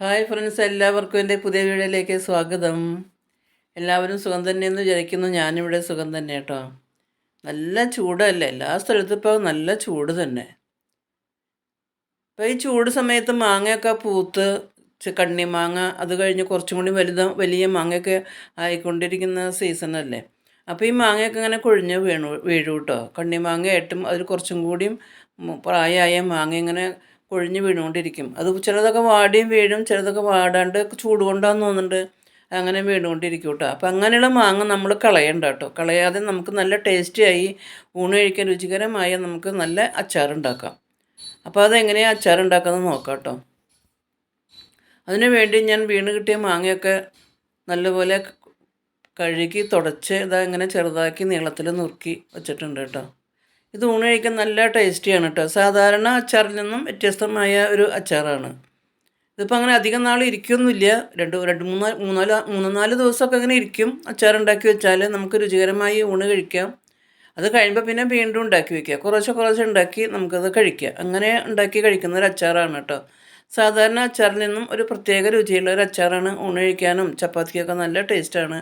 Hi friends എല്ലാവർക്കും എന്റെ പുതിയ വീഡിയോയിലേക്ക് സ്വാഗതം. എല്ലാവരും സുഖം തന്നെയെന്ന് വിചാരിക്കുന്നു. ഞാനിവിടെ സുഖം തന്നെ കേട്ടോ. നല്ല ചൂടല്ലേ? എല്ലാ സ്ഥലത്തും ഇപ്പോൾ നല്ല ചൂട് തന്നെ. ഇപ്പോൾ ഈ ചൂട് സമയത്ത് മാങ്ങയൊക്കെ പൂത്ത് കണ്ണി മാങ്ങ അത് കഴിഞ്ഞ് കുറച്ചും കൂടി വലുത വലിയ മാങ്ങയൊക്കെ ആയിക്കൊണ്ടിരിക്കുന്ന സീസണല്ലേ അപ്പോൾ ഈ മാങ്ങയൊക്കെ ഇങ്ങനെ കൊഴിഞ്ഞ് വീണു വീഴും കേട്ടോ ഏറ്റവും അതിൽ കുറച്ചും കൂടിയും പ്രായമായ മാങ്ങ ഇങ്ങനെ കൊഴിഞ്ഞ് വീണുകൊണ്ടിരിക്കും. അത് ചിലതൊക്കെ വാടിയും വീഴും ചിലതൊക്കെ വാടാണ്ട് ചൂട് കൊണ്ടാന്ന് തോന്നുന്നുണ്ട്. അങ്ങനെ വീണുകൊണ്ടിരിക്കും കേട്ടോ അപ്പം അങ്ങനെയുള്ള മാങ്ങ നമ്മൾ കളയണ്ട കേട്ടോ. കളയാതെ നമുക്ക് നല്ല ടേസ്റ്റിയായി ഊണ് കഴിക്കാൻ രുചികരമായ നമുക്ക് നല്ല അച്ചാറുണ്ടാക്കാം. അപ്പോൾ അതെങ്ങനെയാണ് അച്ചാർ ഉണ്ടാക്കുന്നത് നോക്കാം കേട്ടോ. അതിനു വേണ്ടി ഞാൻ വീണ് കിട്ടിയ മാങ്ങയൊക്കെ നല്ലപോലെ കഴുകി തുടച്ച് ഇതാ ഇങ്ങനെ ചെറുതാക്കി നീളത്തിൽ നുറുക്കി വെച്ചിട്ടുണ്ട് കേട്ടോ. ഇത് ഊണ് കഴിക്കാൻ നല്ല ടേസ്റ്റിയാണ് കേട്ടോ. സാധാരണ അച്ചാറിൽ നിന്നും വ്യത്യസ്തമായ ഒരു അച്ചാറാണ്. ഇതിപ്പോൾ അങ്ങനെ അധികം നാൾ ഇരിക്കൊന്നുമില്ല. രണ്ട് രണ്ട് മൂന്ന് മൂന്നാൽ മൂന്ന് നാല് ദിവസമൊക്കെ അങ്ങനെ ഇരിക്കും അച്ചാർ ഉണ്ടാക്കി വെച്ചാൽ നമുക്ക് രുചികരമായി ഊണ് കഴിക്കാം. അത് കഴിയുമ്പോൾ പിന്നെ വീണ്ടും ഉണ്ടാക്കി വെക്കുക. കുറേശ്ശെ കുറേശ്ശെ ഉണ്ടാക്കി നമുക്കത് കഴിക്കാം. അങ്ങനെ ഉണ്ടാക്കി കഴിക്കുന്ന ഒരു അച്ചാറാണ് കേട്ടോ. സാധാരണ അച്ചാറിൽ നിന്നും ഒരു പ്രത്യേക രുചിയുള്ള ഒരു അച്ചാറാണ് ഊണ് കഴിക്കാനും ചപ്പാത്തിക്കൊക്കെ നല്ല ടേസ്റ്റാണ്.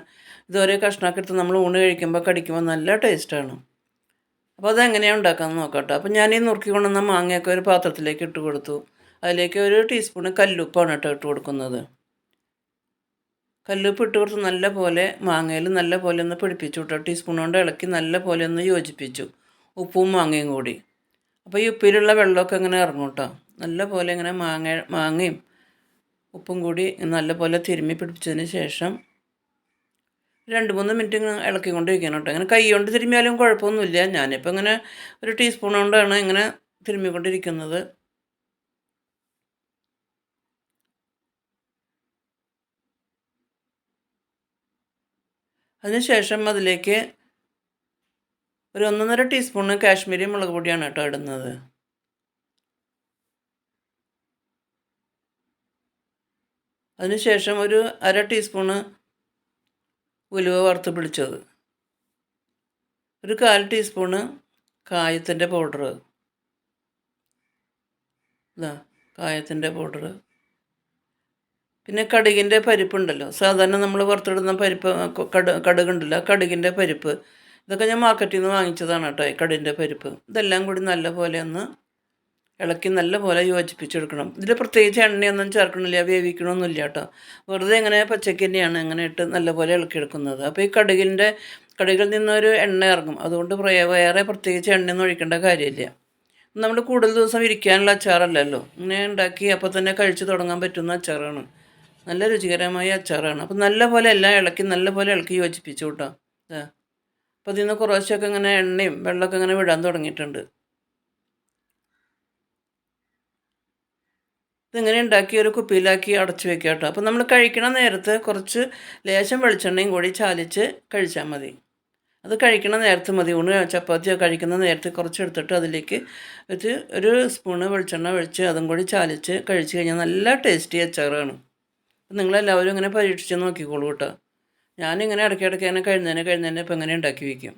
ഇതുവരെ കഷ്ണമൊക്കെ എടുത്ത് നമ്മൾ ഊണ് കഴിക്കുമ്പോൾ കടിക്കുമ്പോൾ നല്ല ടേസ്റ്റാണ്. അപ്പോൾ അതെങ്ങനെയാണ് ഉണ്ടാക്കാമെന്ന് നോക്കാട്ടോ. അപ്പോൾ ഞാൻ ഈ നുറുക്കി കൊണ്ടുവന്ന മാങ്ങയൊക്കെ ഒരു പാത്രത്തിലേക്ക് ഇട്ട് കൊടുത്തു. അതിലേക്ക് ഒരു ടീസ്പൂണ് കല്ലുപ്പാണ് കേട്ടോ ഇട്ട് കൊടുക്കുന്നത്. കല്ലുപ്പ് ഇട്ട് കൊടുത്ത് നല്ല പോലെ മാങ്ങയിൽ നല്ല പോലെ ഒന്ന് പിടിപ്പിച്ചു കേട്ടോ. ടീസ്പൂൺ കൊണ്ട് ഇളക്കി നല്ല പോലെ ഒന്ന് യോജിപ്പിച്ചു. ഉപ്പും മാങ്ങയും കൂടി. അപ്പോൾ ഈ ഉപ്പിലുള്ള വെള്ളമൊക്കെ ഇങ്ങനെ ഇറങ്ങും കേട്ടോ. നല്ല പോലെ ഇങ്ങനെ മാങ്ങ മാങ്ങയും ഉപ്പും കൂടി നല്ല പോലെ തിരുമ്മി പിടിപ്പിച്ചതിന് ശേഷം രണ്ട് മൂന്ന് മിനിറ്റ് ഇങ്ങനെ ഇളക്കിക്കൊണ്ടിരിക്കണം കേട്ടോ. ഇങ്ങനെ കൈ കൊണ്ട് തിരുമ്മിയാലും കുഴപ്പമൊന്നുമില്ല. ഞാനിപ്പോൾ ഇങ്ങനെ ഒരു ടീസ്പൂൺ കൊണ്ടാണ് ഇങ്ങനെ തിരുമ്മിക്കൊണ്ടിരിക്കുന്നത്. അതിനുശേഷം അതിലേക്ക് ഒരു ഒന്നൊന്നര ടീസ്പൂണ് കാശ്മീരി മുളക് പൊടിയാണ് കേട്ടോ ഇടുന്നത്. അതിനുശേഷം ഒരു അര ടീസ്പൂണ് ഉലുവ വറുത്ത് പിടിച്ചത് ഒരു കാൽ ടീസ്പൂണ് കായത്തിന്റെ പൗഡർ ഇതാ കായത്തിന്റെ പൗഡർ പിന്നെ കടുകിന്റെ പരിപ്പുണ്ടല്ലോ. സാധാരണ നമ്മൾ വറുത്തിടുന്ന പരിപ്പ് കട കടുകുണ്ടല്ലോ കടുകിന്റെ പരിപ്പ്. ഇതൊക്കെ ഞാൻ മാർക്കറ്റിൽ നിന്ന് വാങ്ങിച്ചതാണ് കേട്ടോ ഈ കടുകിന്റെ പരിപ്പ്. ഇതെല്ലാം കൂടി നല്ലപോലെ ഒന്ന് ഇളക്കി നല്ലപോലെ യോജിപ്പിച്ചെടുക്കണം. ഇതിൽ പ്രത്യേകിച്ച് എണ്ണയൊന്നും ചേർക്കണില്ല വേവിക്കണമൊന്നുമില്ല കേട്ടോ. വെറുതെ ഇങ്ങനെ പച്ചക്ക് തന്നെയാണ് ഇങ്ങനെ ഇട്ട് നല്ലപോലെ ഇളക്കിയെടുക്കുന്നത്. അപ്പോൾ ഈ കടുകിന്റെ കടുകിൽ നിന്നൊരു എണ്ണ ഇറങ്ങും. അതുകൊണ്ട് വേറെ പ്രത്യേകിച്ച് എണ്ണയൊന്നും ഒഴിക്കേണ്ട കാര്യമില്ല. നമ്മൾ കൂടുതൽ ദിവസം ഇരിക്കാനുള്ള അച്ചാറല്ലല്ലോ. ഇങ്ങനെ ഉണ്ടാക്കി അപ്പോൾ തന്നെ കഴിച്ചു തുടങ്ങാൻ പറ്റുന്ന അച്ചാറാണ്. നല്ല രുചികരമായ അച്ചാറാണ്. അപ്പോൾ നല്ലപോലെ എല്ലാം ഇളക്കി നല്ലപോലെ ഇളക്കി യോജിപ്പിച്ചു കേട്ടോ. അപ്പോൾ അതിൽ നിന്ന് കുറേശ്ശൊക്കെ ഇങ്ങനെ എണ്ണയും വെള്ളമൊക്കെ ഇങ്ങനെ വിടാൻ തുടങ്ങിയിട്ടുണ്ട്. ഇതിങ്ങനെ ഉണ്ടാക്കി ഒരു കുപ്പിയിലാക്കി അടച്ചു വെക്കുക കേട്ടോ അപ്പോൾ നമ്മൾ കഴിക്കണ നേരത്ത് കുറച്ച് ലേശം വെളിച്ചെണ്ണയും കൂടി ചാലിച്ച് കഴിച്ചാൽ മതി അത് കഴിക്കണ നേരത്ത് മതി ഊണ് ചപ്പാത്തിയോ കഴിക്കുന്ന നേരത്ത് കുറച്ച് എടുത്തിട്ട് അതിലേക്ക് ഒരു ഒരു സ്പൂണ് വെളിച്ചെണ്ണ ഒഴിച്ച് അതും കൂടി ചാലിച്ച് കഴിച്ച് കഴിഞ്ഞാൽ നല്ല ടേസ്റ്റി അച്ചാറാണ് നിങ്ങളെല്ലാവരും ഇങ്ങനെ പരീക്ഷിച്ച് നോക്കിക്കോളൂ കേട്ടോ ഞാനിങ്ങനെ ഇടയ്ക്കിടയ്ക്ക് തന്നെ കഴിഞ്ഞതിനെ കഴിഞ്ഞതിനെ ഇപ്പം ഇങ്ങനെ ഉണ്ടാക്കി വയ്ക്കും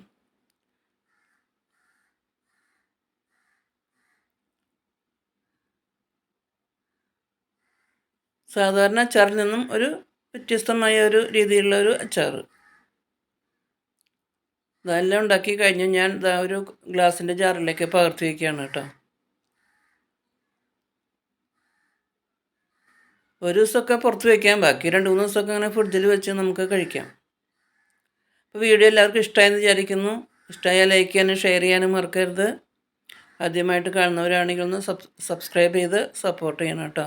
സാധാരണ അച്ചാറിൽ നിന്നും ഒരു വ്യത്യസ്തമായ ഒരു രീതിയിലുള്ള ഒരു അച്ചാർ ഇതെല്ലാം ഉണ്ടാക്കി കഴിഞ്ഞ് ഞാൻ ഇതാ ഒരു ഗ്ലാസിന്റെ ജാറിലേക്ക് പകർത്തി വയ്ക്കുകയാണ് കേട്ടോ. ഒരു ദിവസമൊക്കെ പുറത്ത് വയ്ക്കാം ബാക്കി രണ്ട് മൂന്ന് ദിവസമൊക്കെ അങ്ങനെ ഫ്രിഡ്ജിൽ വെച്ച് നമുക്ക് കഴിക്കാം. അപ്പോൾ വീഡിയോ എല്ലാവർക്കും ഇഷ്ടമായെന്ന് വിചാരിക്കുന്നു. ഇഷ്ടമായാൽ ലൈക്ക് ചെയ്യാനും ഷെയർ ചെയ്യാനും മറക്കരുത്. ആദ്യമായിട്ട് കാണുന്നവരാണെങ്കിൽ ഒന്ന് സബ് സബ്സ്ക്രൈബ് ചെയ്ത് സപ്പോർട്ട് ചെയ്യണം കേട്ടോ.